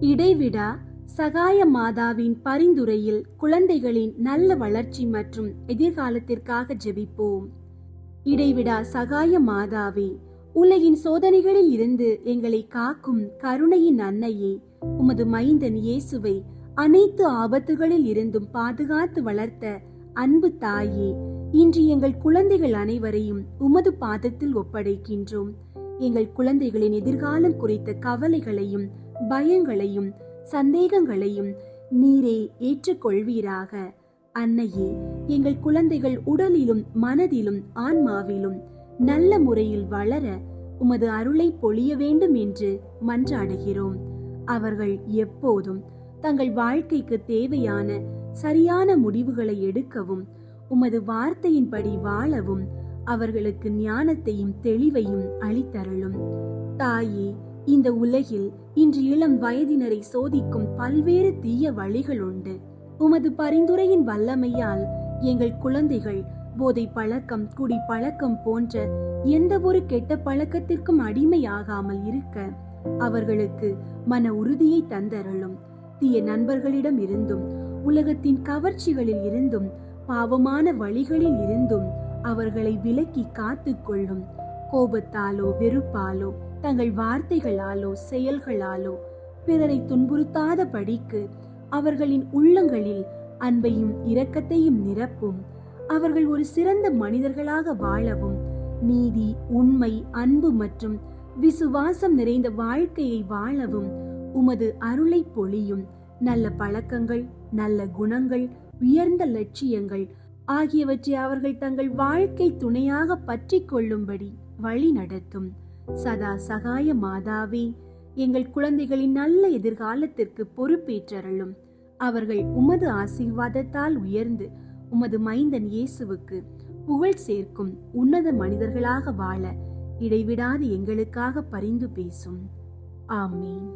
இடைவிடா சகாய மாதாவின் பரிந்துரையில் குழந்தைகளின் நல்ல வளர்ச்சி மற்றும் எதிர்காலத்திற்காக ஜெபிப்போம். இடைவிடா சகாய மாதாவே உலகின் சோதனைகளில் இருந்து எங்களை காக்கும் கருணையின் அன்னையே உமது மைந்தன் இயேசுவை அனைத்து ஆபத்துகளில் இருந்தும் பாதுகாத்து வளர்த்த அன்பு தாயே இன்று எங்கள் குழந்தைகள் அனைவரையும் உமது பாதத்தில் ஒப்படைக்கின்றோம். எங்கள் குழந்தைகளின் எதிர்காலம் குறித்த கவலைகளையும் பயங்களையும் சந்தேகங்களையும் நீரே ஏற்றுக்கொள்வீராக. அன்னையே எங்கள் குழந்தைகள் உடலிலும் மனதிலும் ஆன்மாவிலும் நல்ல முறையில் வளர உமது அருளை பொழிய வேண்டும் என்று மன்றாடுகிறோம். அவர்கள் எப்போதும் தங்கள் வாழ்க்கைக்கு தேவையான சரியான முடிவுகளை எடுக்கவும் உமது வார்த்தையின்படி வாழவும் அவர்களுக்கு ஞானத்தையும் தெளிவையும் அளித்தருளும். தாயே இந்த உலகில் இன்று இளம் வயதினரை சோதிக்கும் பல்வேறு தீய வழிகள் உண்டு. உமது பரிந்துரையின் வல்லமையால் எங்கள் குழந்தைகள் போதை பழக்கம் குடி பழக்கம் போன்ற எந்த ஒரு கெட்ட பழக்கத்திற்கும் அடிமையாகாமல் இருக்க அவர்களுக்கு மன உறுதியை தந்தருளும். தீய நண்பர்களிடம் இருந்தும் உலகத்தின் கவர்ச்சிகளில் இருந்தும் பாவமான வழிகளில் இருந்தும் அவர்களை விலக்கி காத்துக்கொள்ளும் கோபத்தாலோ வெறுப்பாலோ தங்கள் வார்த்தைகளாலோ செயல்களாலோ பிறரை துன்புறுத்தாத படிக்கு அவர்களின் உள்ளங்களில் அன்பையும் இரக்கத்தையும் நிரப்பும். அவர்கள் ஒரு சிறந்த மனிதர்களாக வாழவும் நீதி உண்மை அன்பு மற்றும் விசுவாசம் நிறைந்த வாழ்க்கையை வாழவும் உமது அருளை பொழியும். நல்ல பழக்கங்கள் நல்ல குணங்கள் உயர்ந்த லட்சியங்கள் ஆகியவற்றை அவர்கள் தங்கள் வாழ்க்கை துணையாக பற்றி கொள்ளும்படி வழி நடத்தும் சதா சகாய மாதாவே எங்கள் குழந்தைகளின் நல்ல எதிர்காலத்திற்கு பொறுப்பேற்றருளும். அவர்கள் உமது ஆசீர்வாதத்தால் உயர்ந்து உமது மைந்தன் இயேசுவுக்கு புகழ் சேர்க்கும் உன்னத மனிதர்களாக வாழ இடைவிடாது எங்களுக்காக பரிந்து பேசும். ஆமீன்.